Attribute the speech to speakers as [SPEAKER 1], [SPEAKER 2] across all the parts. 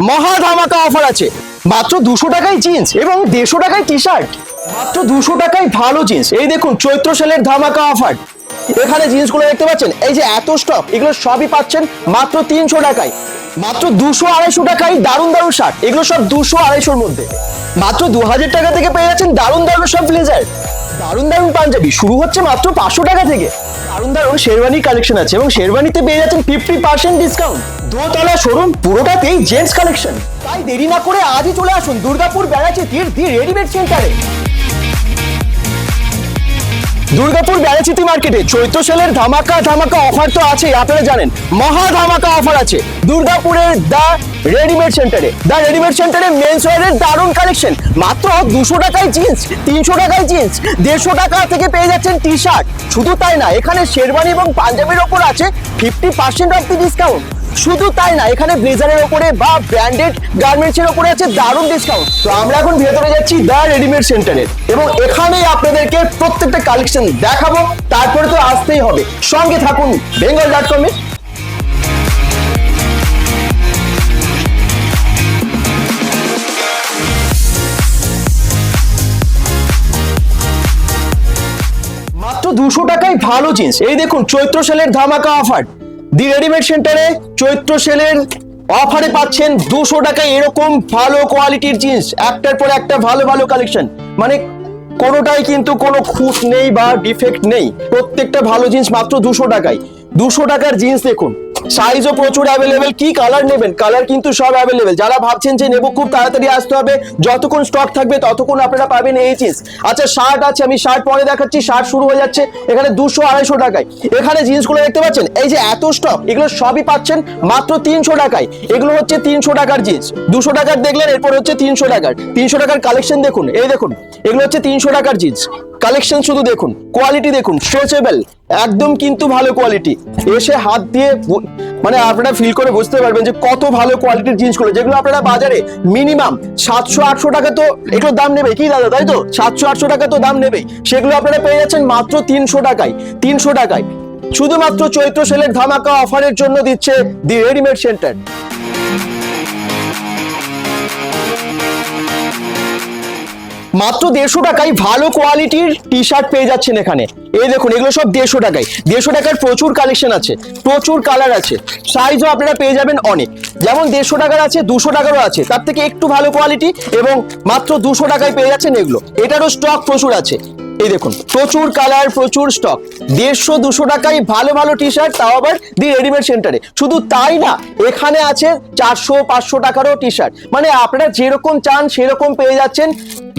[SPEAKER 1] মহা ধামাকা অফার আছে। মাত্র দুশো টাকায় জিন্স এবং দেড়শো টাকায় টি শার্ট মাত্র দুশো টাকায় ভালো জিন্স এই দেখুন, চৈত্র সেলের ধামাকা অফার এখানে জিন্সগুলো দেখতে পাচ্ছেন? এই যে এত স্টক এগুলো সবই পাচ্ছেন মাত্র তিনশো টাকায়। মাত্র দুশো আড়াইশো টাকায় দারুণ দারুণ শার্ট এগুলো সব দুশো আড়াইশোর মধ্যে। মাত্র দু হাজার টাকা থেকে পেয়ে যাচ্ছেন দারুণ দারুণ সব ব্লেজার দারুণ দারুণ পাঞ্জাবি। শুরু হচ্ছে মাত্র পাঁচশো টাকা থেকে। দারুণ দারুণ শেরওয়ানি কালেকশন আছে এবং শেরওয়ানিতে পেয়ে যাচ্ছেন ফিফটি পার্সেন্ট ডিসকাউন্ট দোতলা শোরুম পুরোটাতেই জেন্টস কালেকশন তাই দেরি না করে আজই চলে আসুন দুর্গাপুর বেড়াচিতির দি রেডিমেড সেন্টারে দুর্গাপুর বেড়াচিতি মার্কেটে চৈত্র সেলের ধামাকা ধামাকা অফার তো আছে আপনারা জানেন। মহা ধামাকা অফার আছে। দুর্গাপুরের দা রেডিমেড সেন্টারে দা রেডিমেড সেন্টারে মেন্স ওয়ারের দারুণ কালেকশন মাত্র দুশো টাকায় জিন্স তিনশো টাকায় জিন্স দেড়শো টাকা থেকে পেয়ে যাচ্ছেন টি শার্ট শুধু তাই না, এখানে শেরওয়ানি এবং পাঞ্জাবির ওপর আছে fifty percent off the discount শুধু তাই না, এখানে ব্লেজারের ওপরে বা ব্র্যান্ডেড গার্মেন্টস এর ওপরে আছে দারুণ ডিসকাউন্ট তো আমরা এখন ভেতরে যাচ্ছি দা রেডিমেড সেন্টারে এবং এখানেই আপনাদেরকে প্রত্যেকটা কালেকশন দেখাবো, তারপরে তো আসতেই হবে। সঙ্গে থাকুন বেঙ্গল ডট কমে মাত্র দুশো টাকায় ভালো জিন্স। এই দেখুন, চৈত্র সালের ধামাকা অফার দি রেডিমেড সেন্টারে চৈত্র সেলের অফারে পাচ্ছেন দুশো টাকায় এরকম ভালো কোয়ালিটির জিন্স। একটার পর একটা ভালো ভালো কালেকশন মানে কোনোটাই কিন্তু কোনো খুঁত নেই বা ডিফেক্ট নেই। প্রত্যেকটা ভালো জিন্স মাত্র দুশো টাকায়। দুশো টাকার জিন্স দেখুন। সাইজও প্রচুর অ্যাভেলেবেল কি কালার নেবেন? কালার কিন্তু সব অ্যাভেলেবেল যারা ভাবছেন যে নেব, খুব তাড়াতাড়ি আসতে হবে। যতক্ষণ স্টক থাকবে, ততক্ষণ আপনারা পাবেন এই জিন্স আচ্ছা শার্ট আছে, আমি শার্ট পরে দেখাচ্ছি। শার্ট শুরু হয়ে যাচ্ছে এখানে দুশো আড়াইশো টাকায়। এখানে জিন্সগুলো দেখতে পাচ্ছেন? এই যে এত স্টক এগুলো সবই পাচ্ছেন মাত্র তিনশো টাকায়। এগুলো হচ্ছে তিনশো টাকার জিন্স। দুশো টাকার দেখলেন, এরপর হচ্ছে তিনশো টাকার। তিনশো টাকার কালেকশন দেখুন। এই দেখুন, এগুলো হচ্ছে তিনশো টাকার জিন্স। কালেকশন শুধু দেখুন কোয়ালিটি দেখুন স্ট্রেচেবল একদম কিন্তু ভালো কোয়ালিটি এসে হাত দিয়ে মানে আপনারা ফিল করে বুঝতে পারবেন যে কত ভালো কোয়ালিটির জিনিসগুলো, যেগুলো আপনারা বাজারে মিনিমাম সাতশো, আটশো টাকা তো এগুলোর দাম নেবে কি দাদা, তাই তো? সাতশো, আটশো টাকা তো দাম নেবেই। সেগুলো আপনারা পেয়ে যাচ্ছেন মাত্র তিনশো টাকায় তিনশো টাকায়। শুধুমাত্র চৈত্র সেলের ধামাকা অফারের জন্য দিচ্ছে দি রেডিমেড সেন্টার মাত্র দেড়শো টাকায় ভালো কোয়ালিটির টি শার্ট পেয়ে যাচ্ছেন এখানে। এই দেখুন, এগুলো সব দেড়শো টাকায়। দেড়শো টাকার প্রচুর কালেকশন আছে, প্রচুর কালার আছে। সাইজও আপনারা পেয়ে যাবেন অনেক। যেমন দেড়শো টাকার আছে, দুশো টাকারও আছে। তার থেকে একটু ভালো কোয়ালিটি এবং মাত্র দুশো টাকায় পেয়ে যাচ্ছেন এগুলো। এটারও স্টক প্রচুর আছে। এই দেখুন, প্রচুর কালার প্রচুর স্টক দেড়শো, দুশো টাকায় ভালো ভালো টি শার্ট তাও আবার দি রেডিমেড সেন্টারে শুধু তাই না, এখানে আছে চারশো, পাঁচশো টাকারও টি শার্ট মানে আপনারা যেরকম চান, সেরকম পেয়ে যাচ্ছেন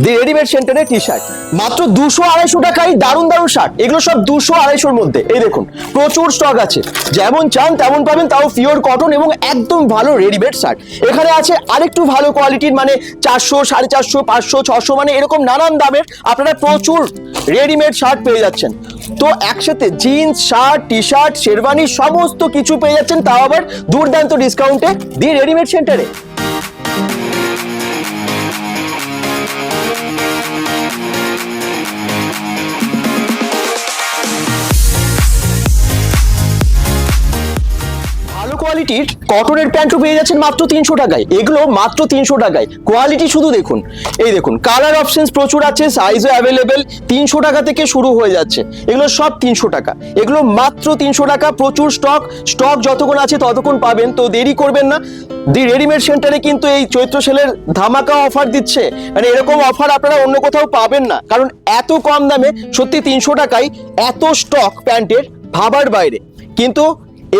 [SPEAKER 1] দি রেডিমেড সেন্টারে টি শার্ট মাত্র দুশো আড়াইশো টাকায় দারুণ দারুণ শার্ট এগুলো সব দুশো আড়াইশোর মধ্যে। এই দেখুন, প্রচুর স্টক আছে। যেমন চান তেমন পাবেন তাও পিওর কটন এবং একদম ভালো রেডিমেড শার্ট এখানে আছে আরেকটু ভালো কোয়ালিটির মানে চারশো, সাড়ে চারশো, পাঁচশো, ছশো মানে এরকম নানান দামের আপনারা প্রচুর রেডিমেড শার্ট পেয়ে যাচ্ছেন। তো একসাথে jeans shirt T shirt sherwani সমস্ত কিছু পেয়ে যাচ্ছেন। তাও আবার দুর্দান্ত ডিসকাউন্টে দি রেডিমেড সেন্টারে কোয়ালিটির কটনের প্যান্টও পেয়ে যাচ্ছেন মাত্র তিনশো টাকায়। এগুলো মাত্র তিনশো টাকায়। কোয়ালিটি শুধু দেখুন। এই দেখুন কালার অপশনস প্রচুর আছে সাইজও অ্যাভেলেবেল তিনশো টাকা থেকে শুরু হয়ে যাচ্ছে। এগুলো সব তিনশো টাকা। এগুলো মাত্র তিনশো টাকা, প্রচুর স্টক স্টক যতক্ষণ আছে ততক্ষণ পাবেন, তো দেরি করবেন না। দি রেডিমেড সেন্টারে কিন্তু এই চৈত্র সেলের ধামাকা অফার দিচ্ছে। মানে এরকম অফার আপনারা অন্য কোথাও পাবেন না। কারণ এত কম দামে সত্যি তিনশো টাকায় এত স্টক প্যান্টের ভাবার বাইরে। কিন্তু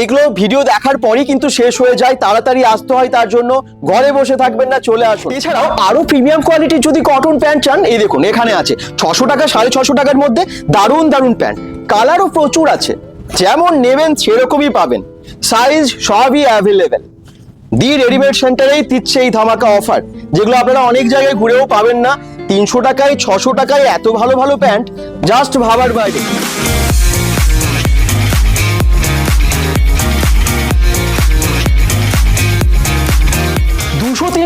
[SPEAKER 1] এগুলো ভিডিও দেখার পরই কিন্তু শেষ হয়ে যায়, তাড়াতাড়ি আসতে হয় তার জন্য, ঘরে বসে থাকবেন না, চলে আসুন। এছাড়াও আরও প্রিমিয়াম কোয়ালিটির যদি কটন প্যান্ট চান, এই দেখুন, এখানে আছে, ছশো টাকা, সাড়ে ছশো টাকার মধ্যে দারুণ দারুণ প্যান্ট কালারও প্রচুর আছে, যেমন নেবেন সেরকমই পাবেন। সাইজ সবই অ্যাভেলেবেল দি রেডিমেড সেন্টারেই দিচ্ছে এই ধামাকা অফার যেগুলো আপনারা অনেক জায়গায় ঘুরেও পাবেন না। তিনশো টাকায়, ছশো টাকায় এত ভালো ভালো প্যান্ট জাস্ট ভাবার বাইরে।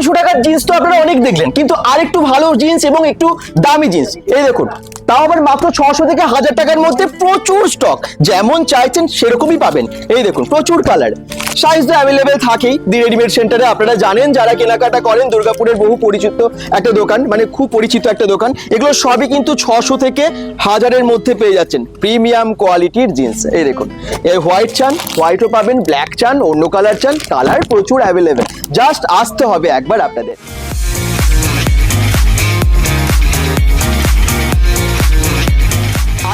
[SPEAKER 1] তিনশো টাকার জিন্স তো আপনারা অনেক দেখলেন। কিন্তু আর একটু ভালো জিন্স এবং একটু দামি জিন্স এই দেখুন। তাও আবার মাত্র ছশো থেকে হাজার টাকার মধ্যে প্রচুর স্টক যেমন চাইছেন সেরকমই পাবেন। এই দেখুন, প্রচুর কালার সাইজ তো অ্যাভেলেবেল থাকেই। দি রেডিমেড সেন্টারে আপনারা জানেন, যারা কেনাকাটা করেন, দুর্গাপুরের বহু পরিচিত একটা দোকান মানে খুব পরিচিত একটা দোকান, এগুলো সবই কিন্তু ছশো থেকে হাজারের মধ্যে পেয়ে যাচ্ছেন। প্রিমিয়াম কোয়ালিটির জিন্স এই দেখুন, এই হোয়াইট চান হোয়াইটও পাবেন ব্ল্যাক চান, অন্য কালার চান কালার প্রচুর অ্যাভেলেবেল জাস্ট আসতে হবে একবার আপনাদের।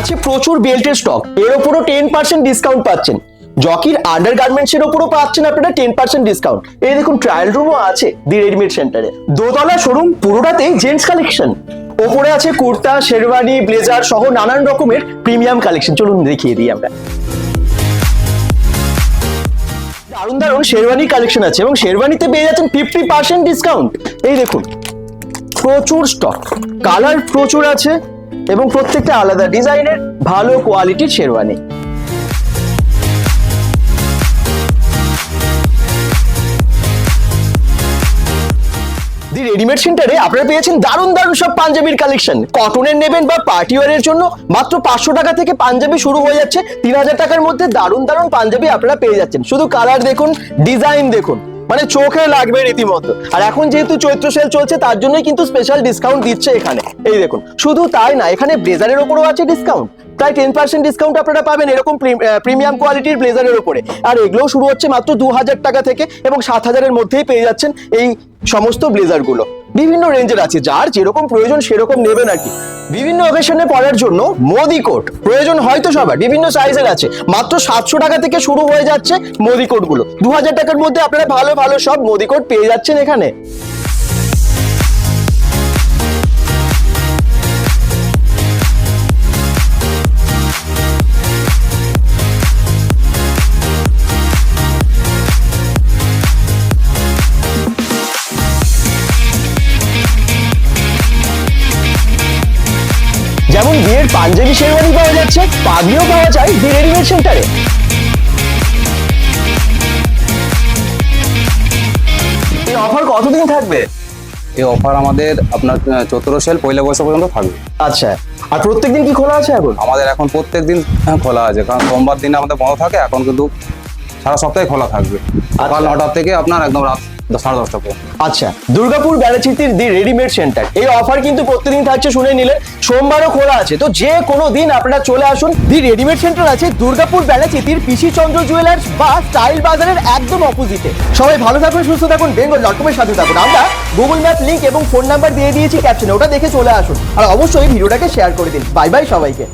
[SPEAKER 1] আছে প্রচুর বেল্টের স্টক এর উপরও টেন পার্সেন্ট ডিসকাউন্ট পাচ্ছেন। জকির আন্ডার গার্মেন্টস এর উপরও পাচ্ছেন আপনারা টেন পার্সেন্ট ডিসকাউন্ট এই দেখুন ট্রায়াল রুমও আছে দি রেডিমেড সেন্টারে দোতলা শোরুম পুরোটাতেই জেন্টস কালেকশন ওপরে আছে কুর্তা, শেরওয়ানি ব্লেজার সহ নানান রকমের প্রিমিয়াম কালেকশন চলুন দেখিয়ে দিই আমরা। দারুণ দারুণ শেরওয়ানি কালেকশন আছে এবং শেরওয়ানিতে পেয়ে যাচ্ছেন ফিফটি পার্সেন্ট ডিসকাউন্ট এই দেখুন, প্রচুর স্টক কালার প্রচুর আছে। এবং প্রত্যেকটা আলাদা ডিজাইনের ভালো কোয়ালিটির শেরওয়ানি। দি রেডিমেড সেন্টারে আপনারা পেয়েছেন দারুণ দারুণ সব পাঞ্জাবির কালেকশন। কটনের নেবেন বা পার্টি ওয়ারের জন্য মাত্র পাঁচশো টাকা থেকে পাঞ্জাবি শুরু হয়ে যাচ্ছে। তিন হাজার টাকার মধ্যে দারুণ দারুণ পাঞ্জাবি আপনারা পেয়ে যাচ্ছেন। শুধু কালার দেখুন, ডিজাইন দেখুন। মানে চোখে লাগবে রীতিমতো। আর এখন যেহেতু চৈত্র সেল চলছে, তার জন্যই কিন্তু স্পেশাল ডিসকাউন্ট দিচ্ছে এখানে। এই দেখুন, শুধু তাই না, এখানে ব্লেজারের ওপরও আছে ডিসকাউন্ট প্রায় টেন পার্সেন্ট ডিসকাউন্ট আপনারা পাবেন এরকম প্রিমিয়াম কোয়ালিটির ব্লেজারের ওপরে। আর এগুলোও শুরু হচ্ছে মাত্র দু হাজার টাকা থেকে এবং সাত হাজারের মধ্যেই পেয়ে যাচ্ছেন এই সমস্ত ব্লেজারগুলো। বিভিন্ন রেঞ্জের আছে, যার যেরকম প্রয়োজন সেরকম নেবেন আর কি। বিভিন্ন অকেশনে পড়ার জন্য মোদি কোট। প্রয়োজন হয়তো সবার, বিভিন্ন সাইজের আছে। মাত্র সাতশো টাকা থেকে শুরু হয়ে যাচ্ছে মোদি কোটগুলো দু হাজার টাকার মধ্যে আপনারা ভালো ভালো সব মোদি কোট পেয়ে যাচ্ছেন এখানে। পাঞ্জাবি শেরওয়ানি পাওয়া যাচ্ছে পাগড়িও পাওয়া যায় দি রেডিমেড সেন্টারে। এই অফার কতদিন থাকবে?
[SPEAKER 2] এই অফার আমাদের আপনার চতুর সেল পয়লা বৈশাখ পর্যন্ত থাকবে।
[SPEAKER 1] আচ্ছা আর প্রত্যেক দিন কি খোলা আছে এখন?
[SPEAKER 2] আমাদের এখন প্রত্যেক দিন হ্যাঁ, খোলা আছে কারণ সোমবার দিনে আমাদের বন্ধ থাকে এখন কিন্তু সারা সপ্তাহে খোলা থাকবে। সকাল নটার থেকে আপনার একদম রাত সাড়ে দশটা পর্যন্ত।
[SPEAKER 1] আচ্ছা দুর্গাপুর বেড়াচিতির দি রেডিমেড সেন্টার। এই অফার কিন্তু প্রতিদিন থাকছে শুনে নিলেন সোমবারও খোলা আছে। তো যে কোনো দিন আপনারা চলে আসুন দি রেডিমেড সেন্টার আছে দুর্গাপুর বেড়াচিতির পিসি চন্দ্র জুয়েলার্স বা স্টাইল বাজারের একদম অপোজিটে সবাই ভালো থাকুন সুস্থ থাকুন বেঙ্গল ডট কমের সাথে থাকুন। আমরা গুগল ম্যাপ লিংক এবং ফোন নাম্বার দিয়ে দিয়েছি ক্যাপশনে ওটা দেখে চলে আসুন। আর অবশ্যই ভিডিওটাকে শেয়ার করে দিন। বাই বাই সবাইকে।